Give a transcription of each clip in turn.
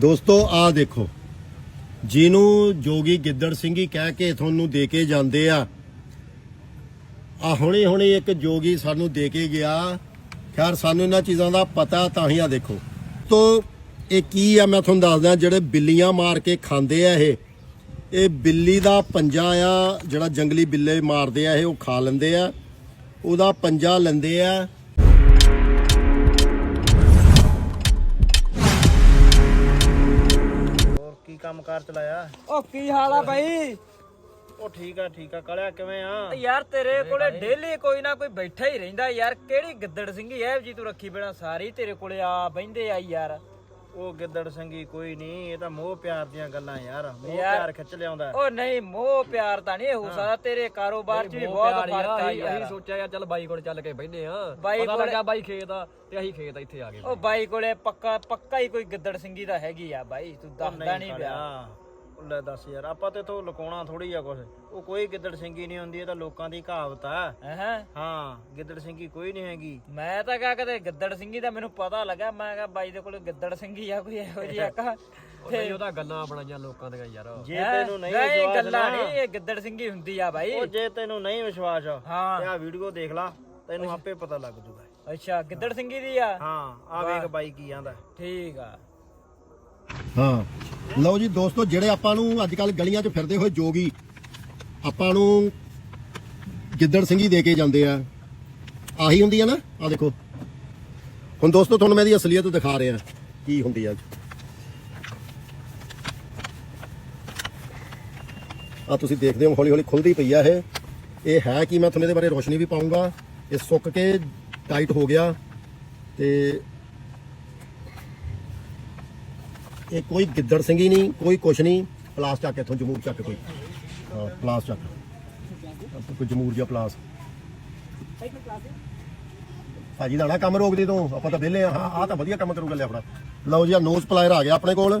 ਦੋਸਤੋ ਆ ਦੇਖੋ। ਜਿਹਨੂੰ ਜੋਗੀ ਗਿੱਦੜ ਸਿੰਘੀ ਕਹਿ ਕੇ ਤੁਹਾਨੂੰ ਦੇ ਕੇ ਜਾਂਦੇ ਆ ਆ ਹੁਣੇ ਹੁਣੇ ਇੱਕ ਜੋਗੀ ਸਾਨੂੰ ਦੇ ਕੇ ਗਿਆ। ਖੈਰ, ਸਾਨੂੰ ਇਹਨਾਂ ਚੀਜ਼ਾਂ ਦਾ ਪਤਾ ਤਾਂ ਹੀ ਆ, ਦੇਖੋ। ਤੋ, ਇਹ ਕੀ ਆ, ਮੈਂ ਤੁਹਾਨੂੰ ਦੱਸਦਾ, ਜਿਹੜੇ ਬਿੱਲੀਆਂ ਮਾਰ ਕੇ ਖਾਂਦੇ ਆ ਇਹ ਇਹ ਬਿੱਲੀ ਦਾ ਪੰਜਾ ਆ, ਜਿਹੜਾ ਜੰਗਲੀ ਬਿੱਲੇ ਮਾਰਦੇ ਆ ਇਹ, ਉਹ ਖਾ ਲੈਂਦੇ ਆ। ਉਹਦਾ ਪੰਜਾ ਲੈਂਦੇ ਆ ਕਾਰ ਚਲਾਇਆ। ਉਹ ਕੀ ਹਾਲ ਆ ਬਾਈ? ਉਹ ਠੀਕ ਆ ਠੀਕ ਆ। ਕਲਿਆ ਕਿਵੇਂ ਆ? ਯਾਰ ਤੇਰੇ ਕੋਲੇ ਡੇਲੀ ਕੋਈ ਨਾ ਕੋਈ ਬੈਠਾ ਹੀ ਰਹਿੰਦਾ ਯਾਰ। ਕਿਹੜੀ ਗਿੱਦੜ ਸਿੰਘੀ ਐ ਜੀ ਤੂੰ ਰੱਖੀ ਬਣਾ ਸਾਰੀ ਤੇਰੇ ਕੋਲੇ ਆ ਬੈੰਦੇ ਆ ਯਾਰ। ਉਹ ਗਿੱਦੜ ਸੰਗੀ ਕੋਈ ਨਹੀਂ ਇਹ ਤਾਂ ਮੋਹ ਪਿਆਰ ਦੀਆਂ ਗੱਲਾਂ ਯਾਰ ਮੋਹ ਯਾਰ। ਪਿਆਰ ਖਿੱਚ ਲਿਆਉਂਦਾ। ਉਹ ਨਹੀਂ ਮੋਹ ਪਿਆਰ ਤਾਂ ਨਹੀਂ ਹੋ ਸਕਦਾ ਤੇਰੇ ਕਾਰੋਬਾਰ 'ਚ ਵੀ ਬਹੁਤ ਫ਼ਰਕ ਆ ਅਸੀਂ ਯਾਰ। ਸੋਚਿਆ ਯਾਰ ਚੱਲ ਬਾਈ ਕੋਲ ਚੱਲ ਕੇ ਬੈਠਨੇ ਆ ਬਾਈ ਪਤਾ ਕੋਲੇ- ਲੱਗਾ ਬਾਈ ਖੇਤ ਆ ਤੇ ਅਸੀਂ ਖੇਤ ਇੱਥੇ ਆ ਗਏ ਉਹ ਬਾਈ। ਕੋਲੇ ਪੱਕਾ ਪੱਕਾ ਹੀ ਕੋਈ ਗਿੱਦੜ ਸਿੰਘੀ ਦਾ ਹੈਗੀ ਆ ਬਾਈ ਤੂੰ ਦੱਸਦਾ ਨਹੀਂ ਪਿਆ। ਲੈ ਦੱਸ ਯਾਰ ਆਪਾਂ ਤੇ ਇਥੋਂ ਲੁਕਾਉਣਾ ਥੋੜੀ ਆ ਕੁਛ। ਉਹ ਕੋਈ ਗਿੱਦੜ ਸਿੰਘੀ ਨਹੀਂ ਹੁੰਦੀ ਇਹ ਤਾਂ ਲੋਕਾਂ ਦੀ ਕਹਾਵਤ ਆ। ਹਾਂ? ਹਾਂ ਗਿੱਦੜ ਸਿੰਘੀ ਕੋਈ ਨਹੀਂ ਹੈਗੀ। ਮੈਂ ਤਾਂ ਕਹਾ ਕਦੇ ਗਿੱਦੜ ਸਿੰਘੀ ਦਾ ਮੈਨੂੰ ਪਤਾ ਲੱਗਾ ਮੈਂ ਕਿਹਾ ਬਾਈ ਦੇ ਕੋਲੇ ਗਿੱਦੜ ਸਿੰਘੀ ਆ ਕੋਈ ਇਹੋ ਜਿਹੀ ਆਕਾ ਤੇ ਉਹਦਾ ਗੱਲਾਂ ਬਣਾਈਆਂ ਲੋਕਾਂ ਦੀਆਂ ਯਾਰ। ਜੇ ਤੈਨੂੰ ਨਹੀਂ ਨਹੀਂ ਵਿਸ਼ਵਾਸ ਗੱਲਾਂ ਨਹੀਂ ਇਹ ਗਿੱਦੜ ਸਿੰਘੀ ਹੁੰਦੀ ਆ ਬਾਈ। ਉਹ ਜੇ ਤੈਨੂੰ ਨਹੀਂ ਵਿਸ਼ਵਾਸ ਹਾਂ। ਤੇ ਆ ਵੀਡੀਓ ਦੇਖ ਲਾ ਤੈਨੂੰ ਆਪੇ ਪਤਾ ਲੱਗ ਜੂਗਾ। ਅੱਛਾ ਗਿੱਦੜ ਸਿੰਘੀ ਦੀ ਆ? ਹਾਂ ਆ ਵੇਖ ਬਾਈ ਕੀ ਆਂਦਾ। ਠੀਕ ਆ। ਹਾਂ। ਲਓ ਜੀ, ਦੋਸਤੋ, ਜਿਹੜੇ ਆਪਾਂ ਨੂੰ ਅੱਜ ਕੱਲ ਗਲੀਆਂ 'ਚ ਫਿਰਦੇ ਹੋਏ ਜੋਗੀ, ਆਪਾਂ ਨੂੰ ਗਿੱਦੜ ਸਿੰਘੀ ਦੇ ਕੇ ਜਾਂਦੇ ਆ। ਆਹੀ ਹੁੰਦੀ ਆ ਨਾ? ਆ ਦੇਖੋ। ਹੁਣ ਦੋਸਤੋ, ਤੁਹਾਨੂੰ ਮੈਂ ਇਹਦੀ ਅਸਲੀਅਤ ਦਿਖਾ ਰਿਹਾ, ਕੀ ਹੁੰਦੀ ਆ। ਆ ਤੁਸੀਂ ਦੇਖਦੇ ਹੋ ਹੌਲੀ ਹੌਲੀ ਖੁੱਲਦੀ ਪਈ ਆ ਇਹ। ਇਹ ਹੈ ਕਿ ਮੈਂ ਤੁਹਾਨੂੰ ਇਹਦੇ ਬਾਰੇ ਰੋਸ਼ਨੀ ਵੀ ਪਾਉਂਗਾ। ਇਹ ਸੁੱਕ ਕੇ ਟਾਈਟ ਹੋ ਗਿਆ ਤੇ ਇਹ ਕੋਈ ਗਿੱਦੜ ਸਿੰਘੀ ਨਹੀਂ, ਕੋਈ ਕੁਛ ਨਹੀਂ। ਪਲਾਸ ਚੱਕ ਇੱਥੋਂ ਜਮੂਰ ਚੱਕ ਕੋਈ। ਹਾਂ, ਪਲਾਸ ਚੱਕ। ਆਪਾਂ ਕੋਈ ਜਮੂਰ ਜਿਹਾ ਪਲਾਸ। ਭਾਜੀ ਦਾ ਕੰਮ ਰੋਕ ਦੇ ਤੂੰ, ਆਪਾਂ ਤਾਂ ਵਿਹਲੇ ਆ। ਹਾਂ, ਆਹ ਤਾਂ ਵਧੀਆ ਕੰਮ ਕਰੂਗਾ ਲੈ ਆਪਣਾ। ਲਓ ਜੀ ਆ ਨੋਜ਼ ਪਲਾਇਰ ਆ ਗਿਆ ਆਪਣੇ ਕੋਲ।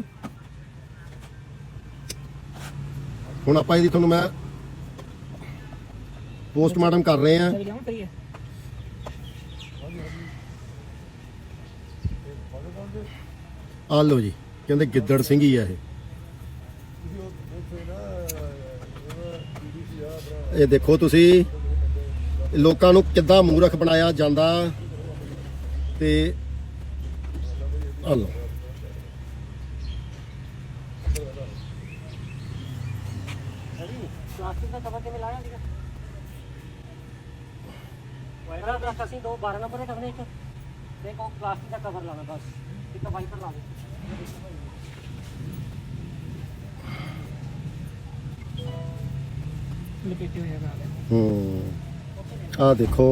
ਹੁਣ ਆਪਾਂ ਇਹਦੀ ਤੁਹਾਨੂੰ ਮੈਂ ਪੋਸਟਮਾਰਟਮ ਕਰ ਰਹੇ ਆ ਆ ਲਓ ਜੀ। ਕਹਿੰਦੇ ਗਿੱਦੜ ਸਿੰਘੀ ਆ ਇਹ। ਇਹ ਦੇਖੋ ਤੁਸੀਂ, ਲੋਕਾਂ ਨੂੰ ਕਿੱਦਾਂ ਮੂਰਖ ਬਣਾਇਆ ਜਾਂਦਾ ਤੇ ਆ ਲਓ। ਪਲਾਸਟਿਕ ਦਾ ਕਵਰ ਕਿਵੇਂ ਲਾਇਆ ਸੀਗਾ? ਵਾਈਪਰ ਦਾ ਅਸੀਂ ਦੋ 12 ਨੰਬਰ ਦੇ ਟੰਗਨੇ ਇੱਕ ਤੇ ਇੱਕ ਉਹ ਪਲਾਸਟਿਕ ਦਾ ਕਵਰ ਲਾਣਾ ਬਸ। ਇੱਕ ਵਾਈਪਰ ਲਾ ਦੇ ਲਪੇਟੇ ਹੋਏ ਹੈਗਾ ਹੂੰ। ਆ ਦੇਖੋ।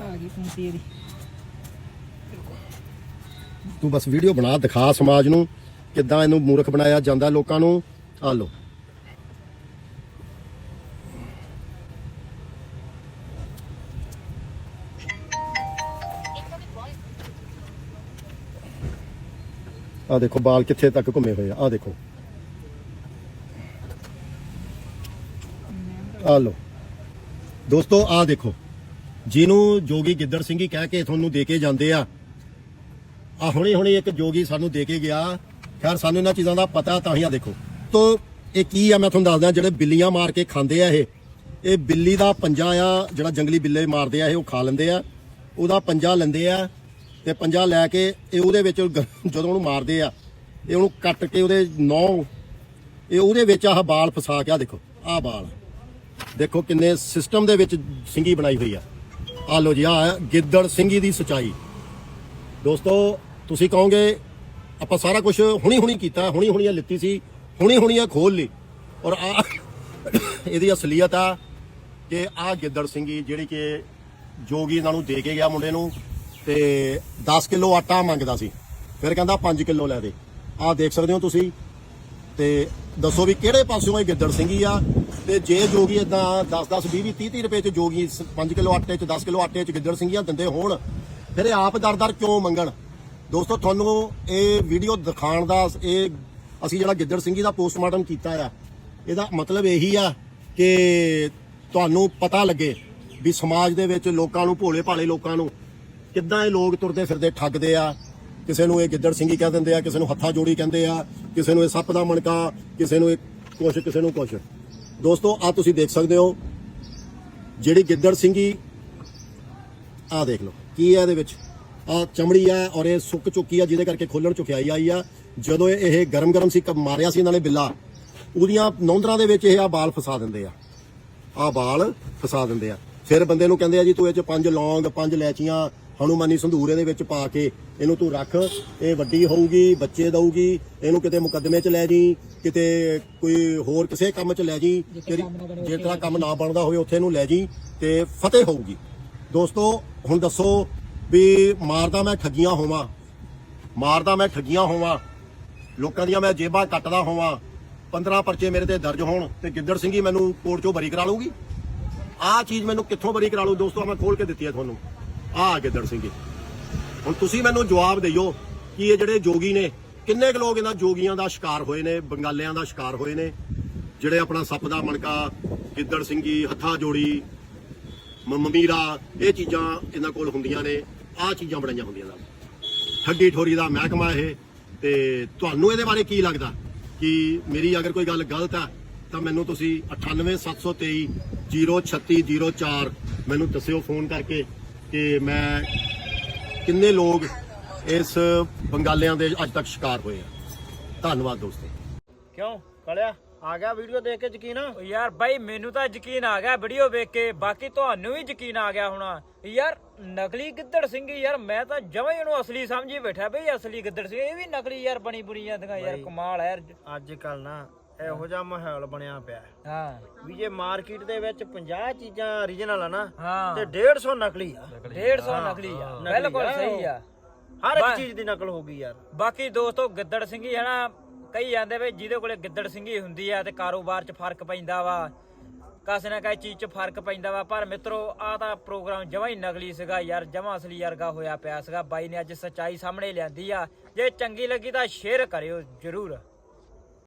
ਆ ਗਈ ਫੁੰਤੀ ਇਹਦੀ ਤੂੰ ਬਸ ਵੀਡੀਓ ਬਣਾ, ਦਿਖਾ ਸਮਾਜ ਨੂੰ, ਕਿੱਦਾਂ ਇਹਨੂੰ ਮੂਰਖ ਬਣਾਇਆ ਜਾਂਦਾ ਲੋਕਾਂ ਨੂੰ। ਆ ਲਓ। ਆ ਦੇਖੋ, ਬਾਲ ਕਿੱਥੇ ਤੱਕ ਘੁੰਮੇ ਹੋਏ ਆ। ਆ ਦੇਖੋ। ਆ ਲਓ। ਦੋਸਤੋ ਆ ਦੇਖੋ। ਜਿਹਨੂੰ ਜੋਗੀ ਗਿੱਦੜ ਸਿੰਘੀ ਕਹਿ ਕੇ ਤੁਹਾਨੂੰ ਦੇ ਕੇ ਜਾਂਦੇ ਆ ਆ ਹੁਣੇ ਹੁਣੇ ਇੱਕ ਜੋਗੀ ਸਾਨੂੰ ਦੇ ਕੇ ਗਿਆ। ਖੈਰ, ਸਾਨੂੰ ਇਹਨਾਂ ਚੀਜ਼ਾਂ ਦਾ ਪਤਾ ਤਾਂ ਹੀ ਆ, ਦੇਖੋ। ਤੋ, ਇਹ ਕੀ ਆ, ਮੈਂ ਤੁਹਾਨੂੰ ਦੱਸਦਾ, ਜਿਹੜੇ ਬਿੱਲੀਆਂ ਮਾਰ ਕੇ ਖਾਂਦੇ ਆ ਇਹ ਇਹ ਬਿੱਲੀ ਦਾ ਪੰਜਾ ਆ, ਜਿਹੜਾ ਜੰਗਲੀ ਬਿੱਲੇ ਮਾਰਦੇ ਆ ਇਹ, ਉਹ ਖਾ ਲੈਂਦੇ ਆ। ਉਹਦਾ ਪੰਜਾ ਲੈਂਦੇ ਆ। ਤੇ ਪੰਜਾ ਲੈ ਕੇ ਇਹ ਉਹਦੇ ਵਿੱਚ ਗ- ਜਦੋਂ ਉਹਨੂੰ ਮਾਰਦੇ ਆ, ਇਹ ਉਹਨੂੰ ਕੱਟ ਕੇ ਉਹਦੇ ਨੌ, ਇਹ ਉਹਦੇ ਵਿੱਚ ਆਹ ਬਾਲ ਫਸਾ ਕੇ ਆ ਦੇਖੋ, ਆਹ ਬਾਲ। ਦੇਖੋ ਕਿੰਨੇ ਸਿਸਟਮ ਦੇ ਵਿੱਚ ਸਿੰਗੀ ਬਣਾਈ ਹੋਈ ਆ। ਆ ਲੋ ਜੀ ਆ ਗਿੱਦੜ ਸਿੰਘੀ ਦੀ ਸਚਾਈ। ਦੋਸਤੋ, ਤੁਸੀਂ ਕਹੋਗੇ, ਆਪਾਂ ਸਾਰਾ ਕੁਝ ਹੁਣੀ ਹੁਣੀ ਕੀਤਾ ਹੁਣੀ ਹੁਣੀ ਇਹ ਲਿੱਤੀ ਸੀ ਹੁਣੀ ਹੁਣੀ ਇਹ ਖੋਲ ਲਈ। ਔਰ ਆ ਇਹਦੀ ਅਸਲੀਅਤ ਆ ਕਿ ਆ ਗਿੱਦੜ ਸਿੰਘੀ ਜਿਹੜੀ ਕਿ ਜੋਗੀ ਇਹਨਾਂ ਨੂੰ ਦੇ ਕੇ ਗਿਆ ਮੁੰਡੇ ਨੂੰ ਤੇ 10 ਕਿਲੋ ਆਟਾ ਮੰਗਦਾ ਸੀ। ਫਿਰ ਕਹਿੰਦਾ 5 ਕਿਲੋ ਲੈ ਦੇ। ਆਹ ਦੇਖ ਸਕਦੇ ਹੋ ਤੁਸੀਂ। ਤੇ ਦੱਸੋ ਵੀ ਕਿਹੜੇ ਪਾਸਿਓਂ ਇਹ ਗਿੱਦੜ ਸਿੰਘੀ ਆ? ਤੇ ਜੇ ਜੋਗੀ ਇਦਾਂ 10 10 20 20 30 ਰੁਪਏ ਚ ਜੋਗੀ 5 ਕਿਲੋ ਆਟੇ ਚ 10 ਕਿਲੋ ਆਟੇ ਚ ਗਿੱਦੜ ਸਿੰਘੀਆਂ ਦਿੰਦੇ ਹੋਣ, ਫਿਰ ਇਹ ਆਪ ਦਰ-ਦਰ ਕਿਉਂ ਮੰਗਣ? ਦੋਸਤੋ, ਤੁਹਾਨੂੰ ਇਹ ਵੀਡੀਓ ਦਿਖਾਉਣ ਦਾ ਇਹ ਅਸੀਂ ਜਿਹੜਾ ਗਿੱਦੜ ਸਿੰਘੀ ਦਾ ਪੋਸਟਮਾਰਟਮ ਕੀਤਾ ਆ, ਇਹਦਾ ਮਤਲਬ ਇਹੀ ਆ ਕਿ ਤੁਹਾਨੂੰ ਪਤਾ ਲੱਗੇ ਵੀ ਸਮਾਜ ਦੇ ਵਿੱਚ ਲੋਕਾਂ ਨੂੰ ਭੋਲੇ ਭਾਲੇ ਲੋਕਾਂ ਨੂੰ ਕਿੱਦਾਂ ਇਹ ਲੋਕ ਤੁਰਦੇ ਫਿਰਦੇ ਠੱਗਦੇ ਆ? ਕਿਸੇ ਨੂੰ ਇਹ ਗਿੱਦੜ ਸਿੰਘੀ ਕਹਿ ਦਿੰਦੇ ਆ, ਕਿਸੇ ਨੂੰ ਹੱਥਾਂ ਜੋੜੀ ਕਹਿੰਦੇ ਆ, ਕਿਸੇ ਨੂੰ ਇਹ ਸੱਪ ਦਾ ਮਣਕਾ, ਕਿਸੇ ਨੂੰ ਇਹ ਕੁਛ, ਕਿਸੇ ਨੂੰ ਕੁਛ। ਦੋਸਤੋ ਆ ਤੁਸੀਂ ਦੇਖ ਸਕਦੇ ਹੋ, ਜਿਹੜੀ ਗਿੱਦੜ ਸਿੰਘੀ ਆ ਦੇਖ ਲਓ, ਕੀ ਹੈ ਇਹਦੇ ਵਿੱਚ? ਆ ਚਮੜੀ ਆ ਔਰ ਇਹ ਸੁੱਕ ਚੁੱਕੀ ਆ ਜਿਹਦੇ ਕਰਕੇ ਖੋਲਣ ਚੁਕਿਆਈ ਆਈ ਆ। ਜਦੋਂ ਇਹ- ਗਰਮ ਗਰਮ ਸੀ, ਕ- ਮਾਰਿਆ ਸੀ ਇਹਨਾਂ ਨੇ ਬਿੱਲਾ, ਉਹਦੀਆਂ ਨੌਂਦਰਾਂ ਦੇ ਵਿੱਚ ਇਹ ਆ ਬਾਲ ਫਸਾ ਦਿੰਦੇ ਆ। ਆ ਬਾਲ ਫਸਾ ਦਿੰਦੇ ਆ। ਫਿਰ ਬੰਦੇ ਨੂੰ ਕਹਿੰਦੇ ਆ ਜੀ, ਤੂੰ ਇਹ ਚ ਪੰਜ ਲੌਂਗ, ਪੰਜ ਲੈਚੀਆਂ ਹਨੂਮਾਨੀ ਸੰਧੂਰ ਇਹਦੇ ਵਿੱਚ ਪਾ ਕੇ ਇਹਨੂੰ ਤੂੰ ਰੱਖ ਇਹ ਵੱਡੀ ਹੋਊਗੀ ਬੱਚੇ ਦਊਗੀ ਇਹਨੂੰ ਕਿਤੇ ਮੁਕੱਦਮੇ 'ਚ ਲੈ ਜੀ ਕਿਤੇ ਕੋਈ ਹੋਰ ਕਿਸੇ ਕੰਮ 'ਚ ਲੈ ਜੀ ਤੇਰੀ ਜੇ ਤੇਰਾ ਕੰਮ ਨਾ ਬਣਦਾ ਹੋਵੇ ਉੱਥੇ ਇਹਨੂੰ ਲੈ ਜੀ ਤੇ ਫਤਿਹ ਹੋਊਗੀ। ਦੋਸਤੋ ਹੁਣ ਦੱਸੋ ਵੀ ਮਾਰਦਾ ਮੈਂ ਠੱਗੀਆਂ ਹੋਵਾਂ ਮਾਰਦਾ ਮੈਂ ਠੱਗੀਆਂ ਹੋਵਾਂ ਲੋਕਾਂ ਦੀਆਂ ਮੈਂ ਜੇਬਾਂ ਕੱਟਦਾ ਹੋਵਾਂ 15 ਪਰਚੇ ਮੇਰੇ ਤੇ ਦਰਜ ਹੋਣ ਤੇ ਗਿੱਦੜ ਸਿੰਘੀ ਮੈਨੂੰ ਕੋਰਟ 'ਚੋਂ ਬਰੀ ਕਰਾ ਲਊਗੀ? ਆਹ ਚੀਜ਼ ਮੈਨੂੰ ਕਿੱਥੋਂ ਬਰੀ ਕਰਾ ਲੂ ਦੋਸਤੋ ਮੈਂ ਖੋਲ ਕੇ ਦਿੱਤੀ ਹੈ ਤੁਹਾਨੂੰ। ਆਹ ਗਿੱਦੜ ਸਿੰਘ ਜੀ। ਹੁਣ ਤੁਸੀਂ ਮੈਨੂੰ ਜਵਾਬ ਦਿਓ ਕਿ ਇਹ ਜਿਹੜੇ ਜੋਗੀ ਨੇ, ਕਿੰਨੇ ਕੁ ਲੋਕ ਇਹਨਾਂ ਜੋਗੀਆਂ ਦਾ ਸ਼ਿਕਾਰ ਹੋਏ ਨੇ, ਬੰਗਾਲਿਆਂ ਦਾ ਸ਼ਿਕਾਰ ਹੋਏ ਨੇ? ਜਿਹੜੇ ਆਪਣਾ ਸੱਪ ਦਾ ਮਣਕਾ, ਗਿੱਦੜ ਸਿੰਘੀ ਹੱਥਾਂ ਜੋੜੀ ਮਮੀਰਾ, ਇਹ ਚੀਜ਼ਾਂ ਇਹਨਾਂ ਕੋਲ ਹੁੰਦੀਆਂ ਨੇ ਆਹ ਚੀਜ਼ਾਂ ਬਣਾਈਆਂ ਹੁੰਦੀਆਂ ਨੇ। ਠੱਗੀ ਠੋਰੀ ਦਾ ਮਹਿਕਮਾ ਇਹ, ਤੇ ਤੁਹਾਨੂੰ ਇਹਦੇ ਬਾਰੇ ਕੀ ਲੱਗਦਾ ਕਿ ਮੇਰੀ ਅਗਰ ਕੋਈ ਗੱਲ ਗਲਤ ਹੈ ਤਾਂ ਮੈਨੂੰ ਤੁਸੀਂ 98723 03604 ਮੈਨੂੰ ਦੱਸਿਓ ਫੋਨ ਕਰਕੇ। ਕਿ ਮੈਂ ਕਿੰਨੇ ਲੋਕ ਇਸ ਬੰਗਾਲਿਆਂ ਦੇ ਅੱਜ ਤੱਕ ਸ਼ਿਕਾਰ ਹੋਏ ਆ। ਧੰਨਵਾਦ ਦੋਸਤੋ। ਕਿਉਂ? ਕਲਿਆ ਆ ਗਿਆ ਵੀਡੀਓ ਦੇਖ ਕੇ ਯਕੀਨ? ਓ ਯਾਰ ਬਾਈ ਮੈਨੂੰ ਤਾਂ ਯਕੀਨ ਆ ਗਿਆ ਵੀਡੀਓ ਵੇਖ ਕੇ ਬਾਕੀ ਤੁਹਾਨੂੰ ਵੀ ਯਕੀਨ ਆ ਗਿਆ ਹੋਣਾ। ਯਾਰ ਨਕਲੀ ਗਿੱਦੜ ਸਿੰਘੀ ਯਾਰ ਮੈਂ ਤਾਂ ਜਮਾਂ ਹੀ ਇਹਨੂੰ ਅਸਲੀ ਸਮਝੀ ਬੈਠਾ ਬਈ ਅਸਲੀ ਗਿੱਦੜ ਸਿੰਘ ਇਹ ਵੀ ਨਕਲੀ ਯਾਰ ਬਣੀ ਬੁਣੀ ਜਾਂਦੀਆਂ ਯਾਰ। ਕਮਾਲ ਹੈ ਯਾਰ। ਅੱਜ ਕੱਲ ਨਾ ਇਹੋ ਜਿਹਾ ਮਾਹੌਲ ਬਣਿਆ ਪਿਆ। ਹੈ। ਹਾਂ ਵੀ ਜੇ ਮਾਰਕੀਟ ਦੇ ਵਿੱਚ 50 ਚੀਜ਼ਾਂ origignal ਆ ਨਾ ਹਾਂ। ਤੇ 150 ਨਕਲੀ ਆ। 150 ਨਕਲੀ ਆ। ਨਕਲੀ ਬਿਲਕੁਲ ਆ ਸਹੀ। ਆ। ਹਰ ਇੱਕ। ਚੀਜ਼ ਦੀ ਨਕਲ ਹੋ ਗਈ ਯਾਰ। ਬਾਕੀ ਦੋਸਤੋ ਗਿੱਦੜ ਸਿੰਘੀ ਹੈ ਨਾ ਕਈ ਜਾਂਦੇ ਵੇ ਜਿਹਦੇ ਕੋਲੇ ਗਿੱਦੜ ਸਿੰਘੀ ਹੁੰਦੀ ਆ ਤੇ ਕਾਰੋਬਾਰ 'ਚ ਫ਼ਰਕ ਪੈਂਦਾ ਵਾ ਕਾਸੇ ਨਾ ਕਾਸੇ ਚੀਜ਼ 'ਚ ਫ਼ਰਕ ਪੈਂਦਾ ਵਾ। ਪਰ ਮਿੱਤਰੋ ਆ ਤਾਂ ਪ੍ਰੋਗਰਾਮ ਜਮਾ ਹੀ ਨਕਲੀ ਸੀਗਾ ਯਾਰ ਜਮਾ ਅਸਲੀ ਵਰਗਾ ਹੋਇਆ ਪਿਆ ਸੀਗਾ। ਬਾਈ ਨੇ ਅੱਜ ਸੱਚਾਈ ਸਾਹਮਣੇ ਲਿਆਂਦੀ ਆ। ਜੇ ਚੰਗੀ ਲੱਗੀ ਤਾਂ ਸ਼ੇਅਰ ਕਰਿਓ ਜਰੂਰ।